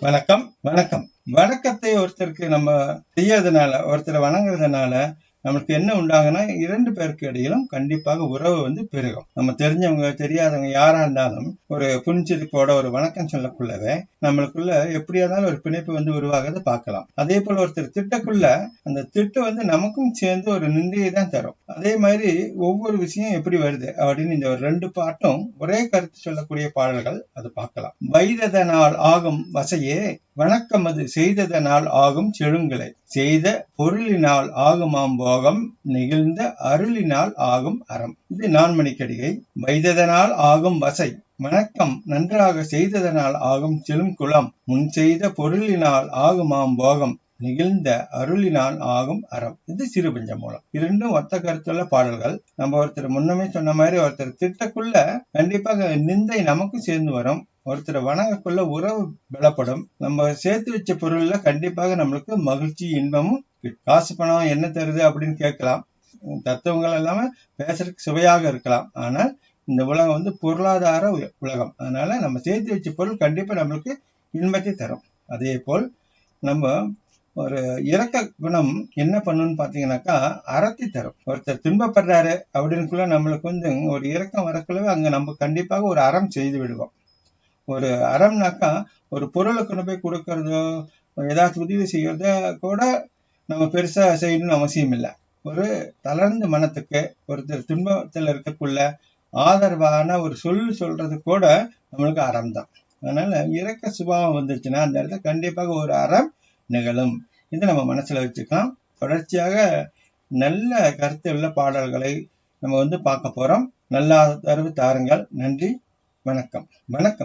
வணக்கம் வணக்கம். வணக்கத்தை ஒருத்தருக்கு நம்ம செய்யறதுனால ஒருத்தரை வணங்குறதுனால நம்மளுக்கு என்ன உண்டாகுன்னா இரண்டு பேருக்கு இடையிலும் கண்டிப்பாக உறவு வந்து பெருகும். நம்ம தெரிஞ்சவங்க தெரியாதவங்க யாரா இருந்தாலும் ஒரு புரிஞ்சிருப்போட ஒரு வணக்கம் சொல்லக்குள்ளவே நம்மளுக்குள்ள எப்படியா இருந்தாலும் ஒரு பிணைப்பு வந்து உருவாகிறத பார்க்கலாம். அதே போல ஒருத்தர் திட்டக்குள்ள அந்த திட்டு வந்து நமக்கும் சேர்ந்து ஒரு நிந்தையை தான் தரும். அதே மாதிரி ஒவ்வொரு விஷயம் எப்படி வருது அப்படின்னு இந்த ஒரு ரெண்டு பாட்டும் ஒரே கருத்து சொல்லக்கூடிய பாடல்கள் அது பார்க்கலாம். வைததனால் ஆகும் வசையே வணக்கம் அது செய்ததனால் ஆகும் செழுங்கலை. செய்த பொருளினால் ஆகுமாம் போகம் நிகழ்ந்த அருளினால் ஆகும் அறம். இது நான்மணிக்கடிகை. வைத்ததனால் ஆகும் வசை. வணக்கம் நன்றாக செய்ததனால் ஆகும் செழும் குளம். முன் செய்த பொருளினால் ஆகுமாம் போகம் நிகழ்ந்த அருளினால் ஆகும் அறம். இது சிறுபஞ்ச மூலம் இரண்டும் ஒத்த கருத்துள்ள பாடல்கள். நம்ம ஒருத்தர் முன்னமே சொன்ன மாதிரி ஒருத்தர் திட்டக்குள்ள கண்டிப்பாக நிந்தை நமக்கும் சேர்ந்து வரும். ஒருத்தர் வணங்கக்குள்ள உறவு பலப்படும். நம்ம சேர்த்து வச்ச பொருள்ல கண்டிப்பாக நம்மளுக்கு மகிழ்ச்சி இன்பமும் காசு பணம் என்ன தருது அப்படின்னு கேட்கலாம். தத்துவங்கள் எல்லாமே பேசுறதுக்கு சுவையாக இருக்கலாம். ஆனால் இந்த உலகம் வந்து பொருளாதார உலகம். அதனால நம்ம சேர்த்து வச்ச பொருள் கண்டிப்பா நம்மளுக்கு இன்பத்தை தரும். அதே போல் நம்ம ஒரு இறக்க குணம் என்ன பண்ணுன்னு பாத்தீங்கன்னாக்கா அறத்தி தரும். ஒருத்தர் துன்பப்படுறாரு அப்படின்னுக்குள்ள நம்மளுக்கு வந்து ஒரு இறக்கம் வரக்குள்ளவே அங்க நம்ம கண்டிப்பாக ஒரு அறம் செய்து விடுவோம். ஒரு அறம்னாக்கா ஒரு பொருளை கொண்டு போய் கொடுக்கறதோ ஏதாச்சும் உதவி செய்யறத கூட நம்ம பெருசா செய்யணும்னு அவசியம் இல்லை. ஒரு தளர்ந்த மனத்துக்கு ஒருத்தர் துன்பத்தில் இருக்கக்குள்ள ஆதரவான ஒரு சொல் சொல்றது கூட நம்மளுக்கு அறம் தான் அதனால இறக்க சுபாவம் வந்துருச்சுன்னா அந்த இடத்துல கண்டிப்பாக ஒரு அறம் நிகழும். இதை நம்ம மனசுல வச்சுக்கலாம். தொடர்ச்சியாக நல்ல கருத்து உள்ள பாடல்களை நம்ம வந்து பார்க்க போறோம். நல்லா ஆதரவு தாருங்கள். நன்றி. வணக்கம். வணக்கம்.